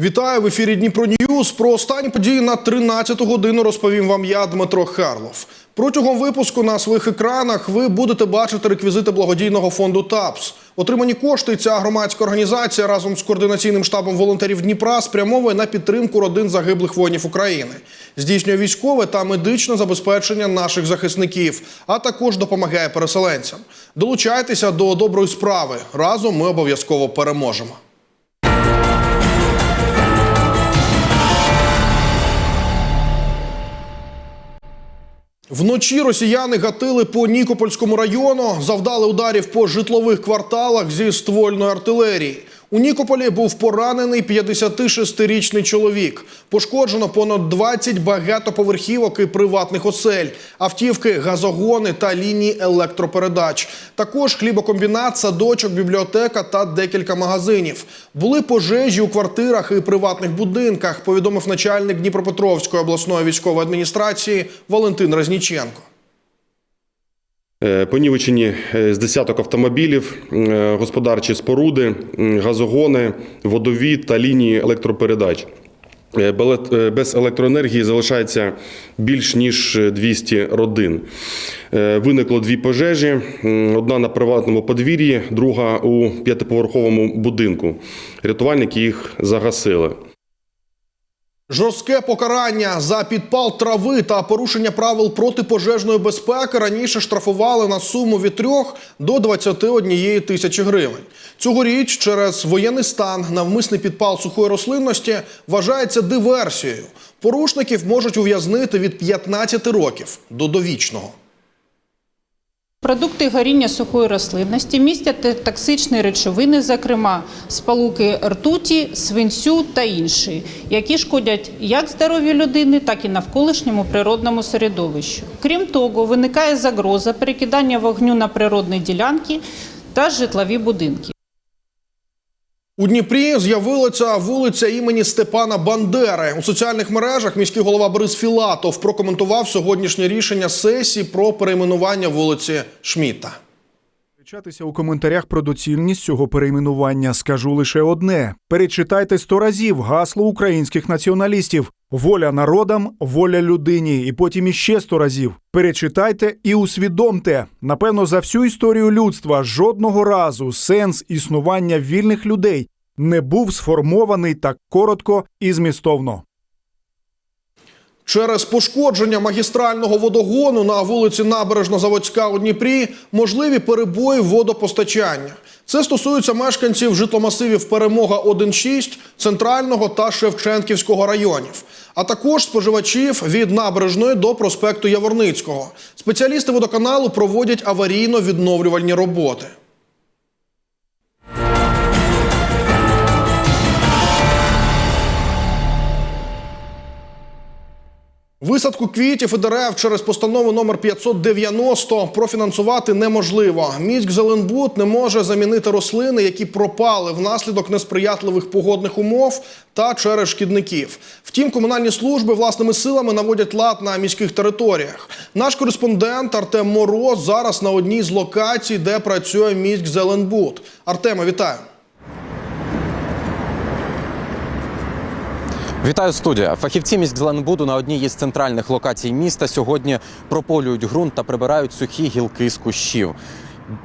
Вітаю в ефірі Дніпро Ньюз. Про останні події на 13 годину розповім вам я, Дмитро Харлов. Протягом випуску на своїх екранах ви будете бачити реквізити благодійного фонду ТАПС. Отримані кошти ця громадська організація разом з координаційним штабом волонтерів Дніпра спрямовує на підтримку родин загиблих воїнів України, здійснює військове та медичне забезпечення наших захисників, а також допомагає переселенцям. Долучайтеся до доброї справи. Разом ми обов'язково переможемо. Вночі росіяни гатили по Нікопольському району, завдали ударів по житлових кварталах зі ствольної артилерії. У Нікополі був поранений 56-річний чоловік. Пошкоджено понад 20 багатоповерхівок і приватних осель, автівки, газогони та лінії електропередач. Також хлібокомбінат, садочок, бібліотека та декілька магазинів. Були пожежі у квартирах і приватних будинках, повідомив начальник Дніпропетровської обласної військової адміністрації Валентин Резніченко. Е, Понівечені е, з десяток автомобілів, е, господарчі споруди, газогони, водовід та лінії електропередач. Без електроенергії залишається більш ніж 200 родин. Виникло дві пожежі: одна на приватному подвір'ї, друга у п'ятиповерховому будинку. Рятувальники їх загасили. Жорстке покарання за підпал трави та порушення правил протипожежної безпеки раніше штрафували на суму від 3 до 21 тисячі гривень. Цьогоріч через воєнний стан навмисний підпал сухої рослинності вважається диверсією. Порушників можуть ув'язнити від 15 років до довічного. Продукти горіння сухої рослинності містять токсичні речовини, зокрема спалуки ртуті, свинцю та інші, які шкодять як здоров'ю людини, так і навколишньому природному середовищу. Крім того, виникає загроза перекидання вогню на природні ділянки та житлові будинки. У Дніпрі з'явилася вулиця імені Степана Бандери. У соціальних мережах міський голова Борис Філатов прокоментував сьогоднішнє рішення сесії про перейменування вулиці Шміта. Чатися у коментарях про доцільність цього перейменування скажу лише одне: перечитайте сто разів гасло українських націоналістів: воля народам, воля людині, і потім іще сто разів. Перечитайте і усвідомте. Напевно, за всю історію людства жодного разу сенс існування вільних людей не був сформований так коротко і змістовно. Через пошкодження магістрального водогону на вулиці Набережно-Заводська у Дніпрі можливі перебої водопостачання. Це стосується мешканців житломасивів Перемога 1.6, Центрального та Шевченківського районів, а також споживачів від набережної до проспекту Яворницького. Спеціалісти водоканалу проводять аварійно-відновлювальні роботи. Висадку квітів і дерев через постанову номер 590 профінансувати неможливо. Міськ Зеленбуд не може замінити рослини, які пропали внаслідок несприятливих погодних умов та через шкідників. Втім, комунальні служби власними силами наводять лад на міських територіях. Наш кореспондент Артем Мороз зараз на одній з локацій, де працює міськ Зеленбуд. Артеме, вітаю. Вітаю студія. Фахівці міськзеленбуду на одній із центральних локацій міста сьогодні прополюють ґрунт та прибирають сухі гілки з кущів.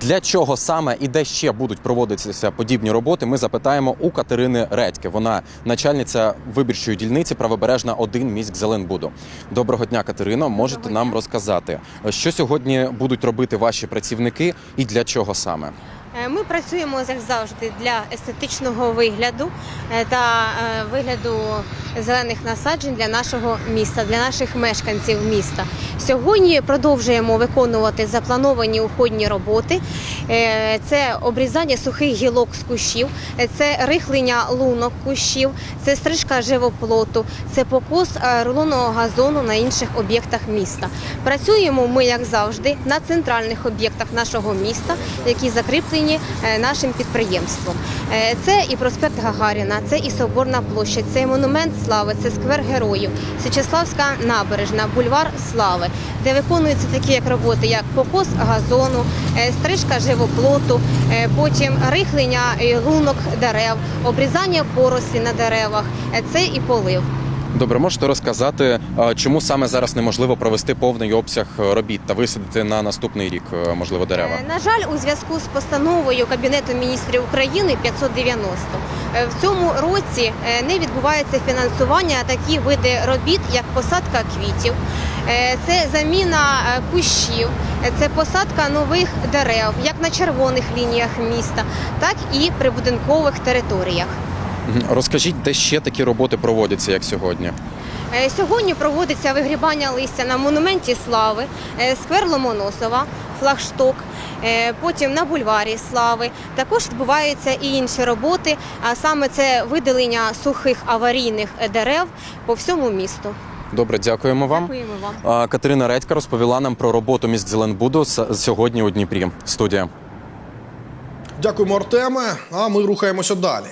Для чого саме і де ще будуть проводитися подібні роботи? Ми запитаємо у Катерини Редьки. Вона начальниця вибірчої дільниці правобережна 1 міськ Зеленбуду. Доброго дня, Катерино. Можете нам розказати, що сьогодні будуть робити ваші працівники і для чого саме? Е, Ми працюємо як завжди для естетичного вигляду е, та е, вигляду зелених насаджень для нашого міста, для наших мешканців міста. Сьогодні продовжуємо виконувати заплановані уходні роботи. Це обрізання сухих гілок з кущів, це рихлення лунок кущів, це стрижка живоплоту, це покос рулонного газону на інших об'єктах міста. Працюємо ми, як завжди, на центральних об'єктах нашого міста, які закріплені е, нашим підприємством. Е, Це і проспект Гагаріна, це і Соборна площадь, це і монумент слави, це сквер героїв, Січеславська набережна, бульвар слави, де виконуються такі як роботи, як покос газону, е, стрижка живоплоту, потім рихлення лунок дерев, обрізання порослі на деревах, це і полив. Добре, можете розказати, чому саме зараз неможливо провести повний обсяг е, робіт та висадити на наступний рік, е, можливо, дерева? Е, На жаль, у зв'язку з постановою Кабінету міністрів України 590 е, в цьому році не відбувається фінансування такі види робіт, як посадка квітів, це заміна кущів, це посадка нових дерев, як на червоних лініях міста, так і прибудинкових територіях. Розкажіть, де ще такі роботи проводяться, як сьогодні? Е, Сьогодні проводиться вигрібання листя на монументі слави, е, сквер Ломоносова, флагшток, е, потім на бульварі слави. Також відбуваються і інші роботи, а саме це видалення сухих аварійних дерев по всьому місту. Добре, дякуємо вам. Дякуємо вам. Катерина Редька розповіла нам про роботу міськ Зеленбуду сьогодні у Дніпрі. Студія. Дякуємо, Артеме. А ми рухаємося далі.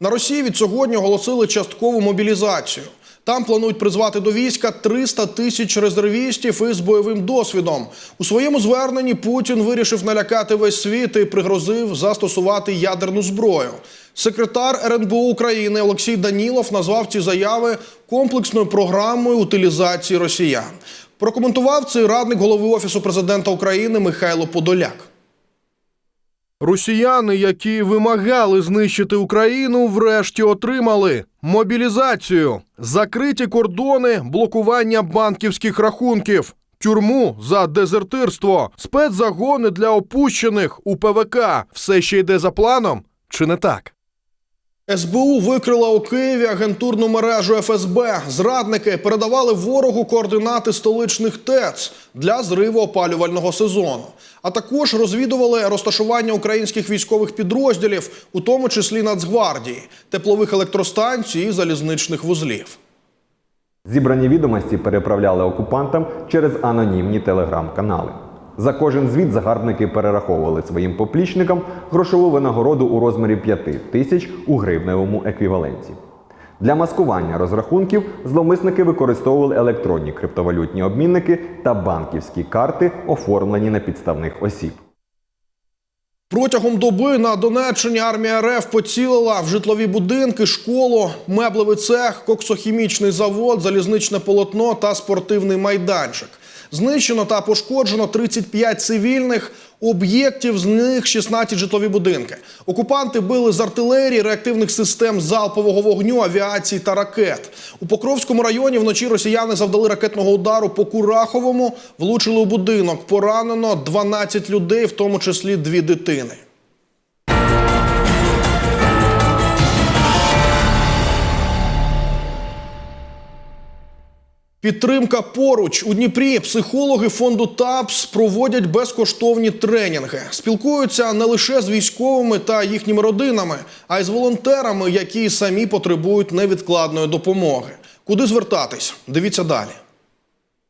На Росії від сьогодні оголосили часткову мобілізацію. Там планують призвати до війська 300 тисяч резервістів із бойовим досвідом. У своєму зверненні Путін вирішив налякати весь світ і пригрозив застосувати ядерну зброю. Секретар РНБО України Олексій Данілов назвав ці заяви комплексною програмою утилізації росіян. Прокоментував цей радник голови офісу президента України Михайло Подоляк. Росіяни, які вимагали знищити Україну, врешті отримали мобілізацію, закриті кордони, блокування банківських рахунків, тюрму за дезертирство, спецзагони для опущених у ПВК. Все ще йде за планом, чи не так? СБУ викрила у Києві агентурну мережу ФСБ. Зрадники передавали ворогу координати столичних ТЕЦ для зриву опалювального сезону. А також розвідували розташування українських військових підрозділів, у тому числі Нацгвардії, теплових електростанцій і залізничних вузлів. Зібрані відомості переправляли окупантам через анонімні телеграм-канали. За кожен звіт загарбники перераховували своїм поплічникам грошову винагороду у розмірі 5 тисяч у гривневому еквіваленті. Для маскування розрахунків зловмисники використовували електронні криптовалютні обмінники та банківські карти, оформлені на підставних осіб. Протягом доби на Донеччині армія РФ поцілила в житлові будинки, школу, меблевий цех, коксохімічний завод, залізничне полотно та спортивний майданчик. Знищено та пошкоджено 35 цивільних об'єктів, з них 16 житлові будинки. Окупанти били з артилерії, реактивних систем залпового вогню, авіації та ракет. У Покровському районі вночі росіяни завдали ракетного удару по Кураховому, влучили у будинок. Поранено 12 людей, в тому числі дві дитини. Підтримка поруч у Дніпрі. Психологи фонду ТАПС проводять безкоштовні тренінги. Спілкуються не лише з військовими та їхніми родинами, а й з волонтерами, які самі потребують невідкладної допомоги. Куди звертатись? Дивіться далі.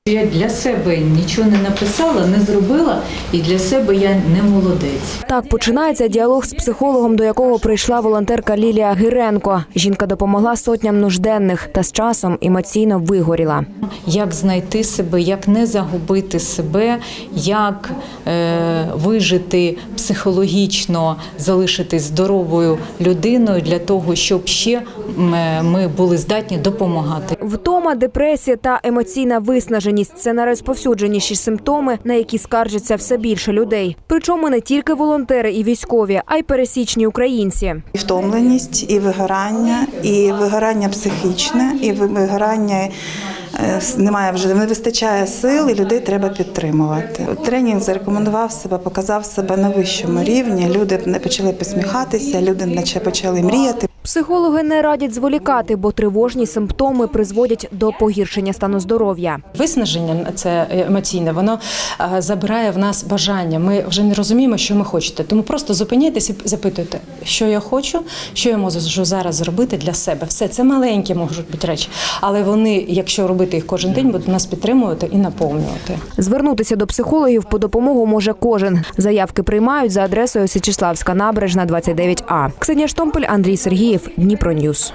Я для себе нічого не написала, не зробила, і для себе я не молодець. Так починається діалог з психологом, до якого прийшла волонтерка Лілія Гиренко. Жінка допомогла сотням нужденних та з часом емоційно вигоріла. Як знайти себе, як не загубити себе, як е, вижити психологічно, залишитись здоровою людиною для того, щоб ще е, ми були здатні допомагати. Втома, депресія та емоційна виснаженість це найрозповсюдженіші симптоми, на які скаржиться все більше людей. Причому не тільки волонтери і військові, а й пересічні українці. І втомленість, і вигорання, і вигорання психічне, і вигорання немає вже не вистачає сил, і людей треба підтримувати. Тренінг зарекомендував себе, показав себе на вищому рівні. Люди почали посміхатися, люди наче почали мріяти. Психологи не радять зволікати, бо тривожні симптоми призводять до погіршення стану здоров'я. Виснаження це емоційне, воно е, забирає в нас бажання. Ми вже не розуміємо, що ми хочете. Тому просто зупиняйтесь і запитуйте, що я хочу, що я можу зараз зробити для себе. Все це маленькі можуть бути речі, але вони, якщо робити їх кожен день, будуть нас підтримувати і наповнювати. Звернутися до психологів по допомогу може кожен. Заявки приймають за адресою Січеславська набережна, 29А. Ксенія Штомпель, Андрій Сергіїв, Дніпро Ньюс.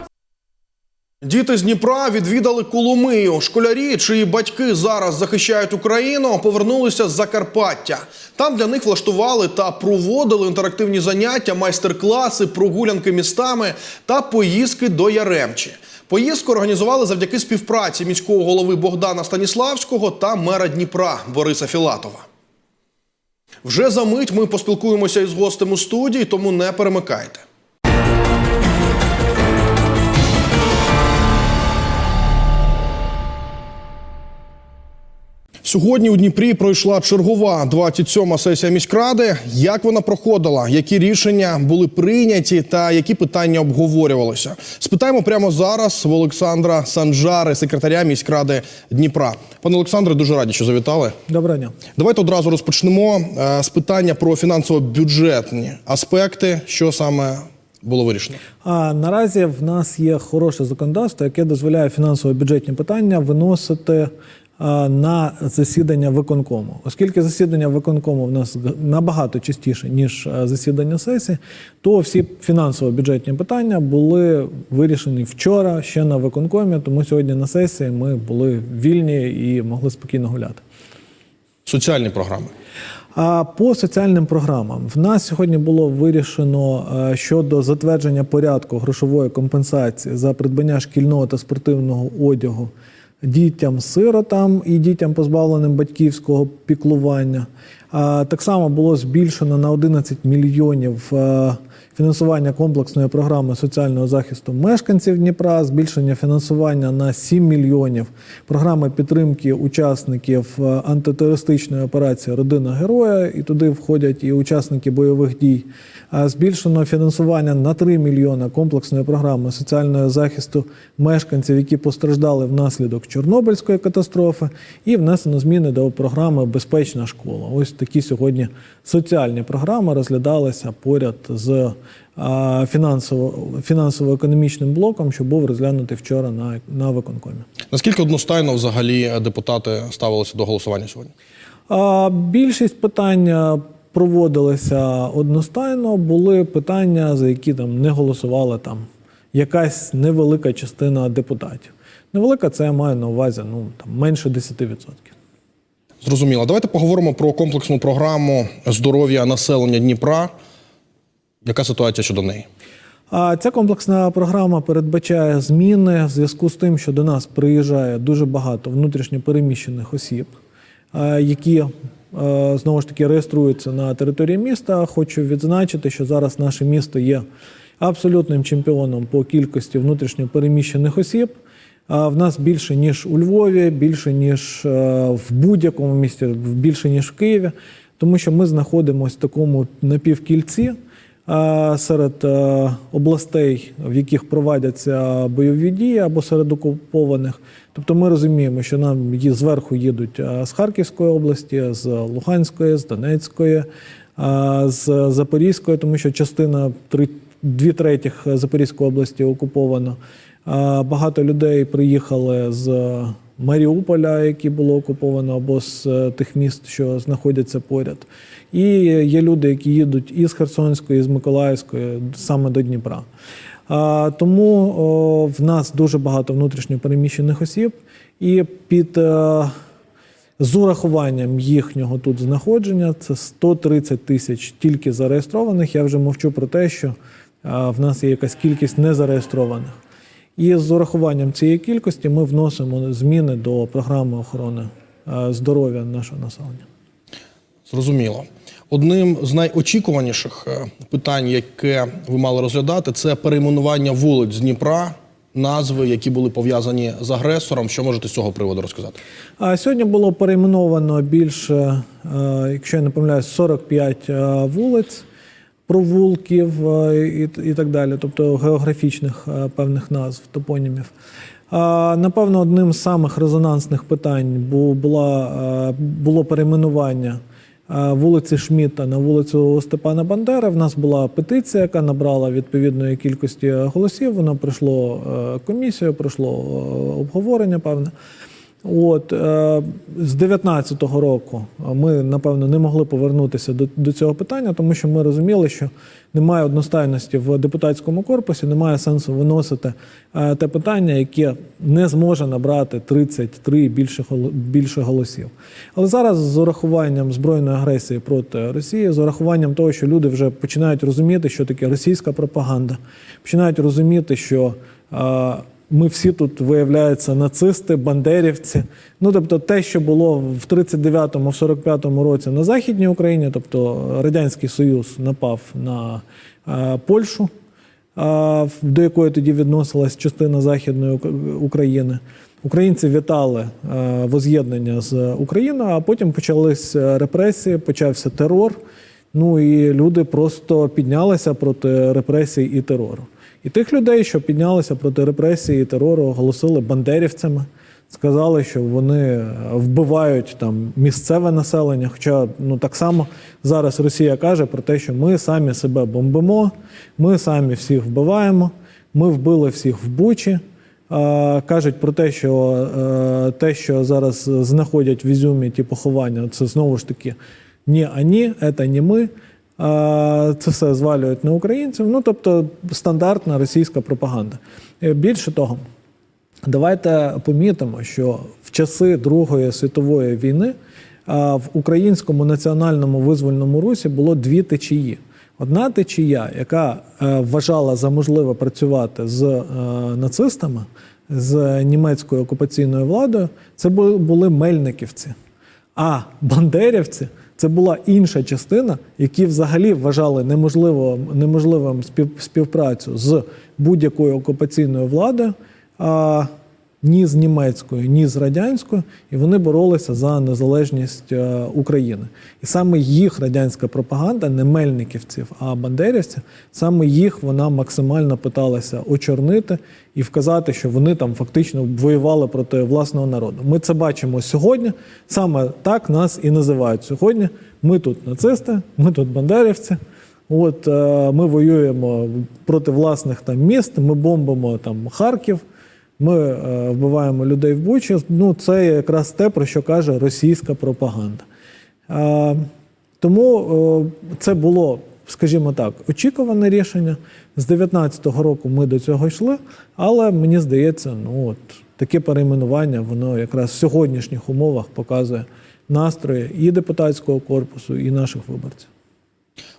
Діти з Дніпра відвідали Коломию. Школярі, чиї батьки зараз захищають Україну, повернулися з Закарпаття. Там для них влаштували та проводили інтерактивні заняття, майстер-класи, прогулянки містами та поїздки до Яремчі. Поїздку організували завдяки співпраці міського голови Богдана Станіславського та мера Дніпра Бориса Філатова. Вже за мить ми поспілкуємося із гостем у студії, тому не перемикайте. Сьогодні у Дніпрі пройшла чергова 27-ма сесія міськради. Як вона проходила, які рішення були прийняті та які питання обговорювалися? Спитаємо прямо зараз в Олександра Санжари, секретаря міськради Дніпра. Пане Олександре, дуже раді, що завітали. Доброго дня. Давайте одразу розпочнемо е, з питання про фінансово-бюджетні аспекти, що саме було вирішено. А наразі в нас є хороше законодавство, яке дозволяє фінансово-бюджетні питання виносити на засідання виконкому. Оскільки засідання виконкому в нас набагато частіше, ніж засідання сесії, то всі фінансово-бюджетні питання були вирішені вчора ще на виконкомі, тому сьогодні на сесії ми були вільні і могли спокійно гуляти. Соціальні програми. А по соціальним програмам в нас сьогодні було вирішено е, щодо затвердження порядку грошової компенсації за придбання шкільного та спортивного одягу дітям-сиротам і дітям, позбавленим батьківського піклування. Так само було збільшено на 11 мільйонів е, фінансування комплексної програми соціального захисту мешканців Дніпра, збільшення фінансування на 7 мільйонів програми підтримки учасників е, антитерористичної операції Родина героя, і туди входять і учасники бойових дій. Збільшено фінансування на 3 мільйона комплексної програми соціального захисту мешканців, які постраждали внаслідок Чорнобильської катастрофи, і внесено зміни до програми Безпечна школа. Ось такі сьогодні соціальні програми розглядалися поряд з фінансово-економічним блоком, що був розглянутий вчора на, на виконкомі. Наскільки одностайно взагалі депутати ставилися до голосування сьогодні? Більшість питань проводилися одностайно. Були питання, за які там не голосувала там якась невелика частина депутатів. Невелика це я маю на увазі ну, там, менше 10%. Зрозуміло. Давайте поговоримо про комплексну програму здоров'я населення Дніпра. Яка ситуація щодо неї? А ця комплексна програма передбачає зміни в зв'язку з тим, що до нас приїжджає дуже багато внутрішньопереміщених осіб, е, які е, знову ж таки реєструються на території міста. Хочу відзначити, що зараз наше місто є абсолютним чемпіоном по кількості внутрішньопереміщених осіб. А В нас більше ніж у Львові, більше ніж е, в будь-якому місті, більше ніж в Києві, тому що ми знаходимося в такому напівкільці серед е, областей, в яких проводяться бойові дії або серед окупованих. Тобто ми розуміємо, що нам зверху їдуть е, з Харківської області, з Луганської, з Донецької, е, з Запорізької, тому що частина дві третіх Запорізької області окуповано. Багато людей приїхали з Маріуполя, які було окуповано, або з е, тих міст, що знаходяться поряд. І є люди, які їдуть із Херсонської, з Миколаївської, саме до Дніпра. Тому в нас дуже багато внутрішньопереміщених осіб, і під е, з урахуванням їхнього тут знаходження це 130 тисяч тільки зареєстрованих. Я вже мовчу про те, що в нас є якась кількість незареєстрованих. І з урахуванням цієї кількості ми вносимо зміни до програми охорони е, здоров'я нашого населення. Зрозуміло. Одним з найочікуваніших е, питань, яке ви мали розглядати, це перейменування вулиць з Дніпра, назви, які були пов'язані з агресором. Що можете з цього приводу розказати? А сьогодні було перейменовано більше, е, якщо я не помиляюсь, 45 е, вулиць. провулків і, так далі, тобто географічних певних назв, топонімів. Напевно, одним з самих резонансних питань бу- було перейменування вулиці Шміта на вулицю Степана Бандери. В нас була петиція, яка набрала відповідної кількості голосів. Воно пройшло е, комісію, пройшло е, обговорення певне. От е, з 19-го року ми напевно не могли повернутися до, до цього питання, тому що ми розуміли, що немає одностайності в депутатському корпусі, немає сенсу виносити е, те питання, яке не зможе набрати 33 і більше більше голосів. Але зараз з урахуванням збройної агресії проти Росії, з урахуванням того, що люди вже починають розуміти, що таке російська пропаганда, починають розуміти, що е, ми всі тут виявляються нацисти, бандерівці. Ну тобто, те, що було в 39-му, в 45-му році на Західній Україні, тобто Радянський Союз напав на е, Польщу, е, до якої тоді відносилась частина Західної України. Українці вітали е, воз'єднання з Україною, а потім почались репресії, почався терор. Ну і люди просто піднялися проти репресій і терору. І тих людей, що піднялися проти репресії і терору, оголосили бандерівцями, сказали, що вони е, вбивають там місцеве населення. Хоча ну так само зараз Росія каже про те, що ми самі себе бомбимо, ми самі всіх вбиваємо, ми вбили всіх в Бучі. Кажуть про те, що е, те, що зараз знаходять в Ізюмі ті поховання, це знову ж таки ні, ані, це не ми. Це все звалюють на українців. Ну тобто стандартна російська пропаганда. Е, Більше того, давайте помітимо, що в часи Другої світової війни в українському національному визвольному русі було дві течії. Одна течія, яка е, вважала за можливе працювати з е, нацистами, з німецькою окупаційною владою, це були мельниківці. А бандерівці це була інша частина, які взагалі вважали неможливо, неможливим спів, співпрацю з будь-якою окупаційною владою, а, ні з німецькою, ні з радянською, і вони боролися за незалежність е, України. І саме їх радянська пропаганда, не мельниківців, а бандерівців, саме їх вона максимально питалася очорнити і вказати, що вони там фактично воювали проти власного народу. Ми це бачимо сьогодні. Саме так нас і називають сьогодні. Ми тут нацисти, ми тут бандерівці. От е, ми воюємо проти власних там міст, ми бомбимо там Харків. Ми е, вбиваємо людей в Бучі. Ну, це якраз те, про що каже російська пропаганда. Е, тому е, це було, скажімо так, очікуване рішення. З 19-го року ми до цього йшли, але мені здається, ну от таке перейменування, воно якраз в сьогоднішніх умовах показує настрої і депутатського корпусу, і наших виборців.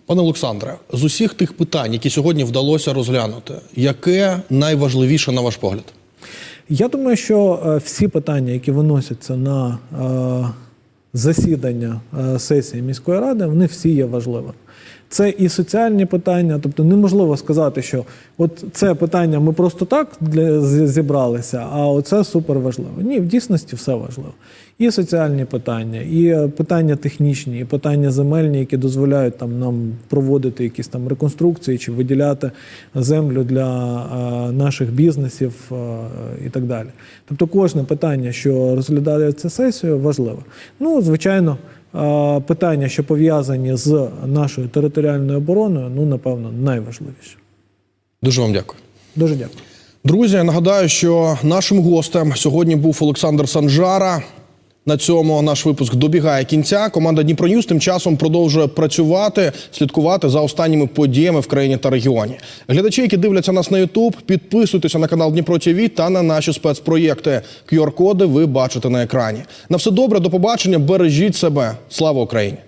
Пане Олександре, з усіх тих питань, які сьогодні вдалося розглянути, яке найважливіше на ваш погляд? Я думаю, що е, всі питання, які виносяться на е, засідання е, сесії міської ради, вони всі є важливими. Це і соціальні питання, тобто неможливо сказати, що от це питання ми просто так для, зібралися, а оце супер важливо. Ні, в дійсності все важливо. І соціальні питання, і е, питання технічні, і питання земельні, які дозволяють там нам проводити якісь там реконструкції чи виділяти землю для е, наших бізнесів е, і так далі. Тобто, кожне питання, що розглядається сесією, важливо. Ну, звичайно. Питання, що пов'язані з нашою територіальною обороною, ну напевно, найважливіше. Дуже вам дякую. Дуже дякую. Друзі, я нагадаю, що нашим гостем сьогодні був Олександр Санжара. На цьому наш випуск добігає кінця. Команда Дніпро Ньюс тим часом продовжує працювати, слідкувати за останніми подіями в країні та регіоні. Глядачі, які дивляться нас на Ютуб, підписуйтеся на канал Дніпро ТВ та на наші спецпроєкти. QR-коди ви бачите на екрані. На все добре, до побачення. Бережіть себе. Слава Україні!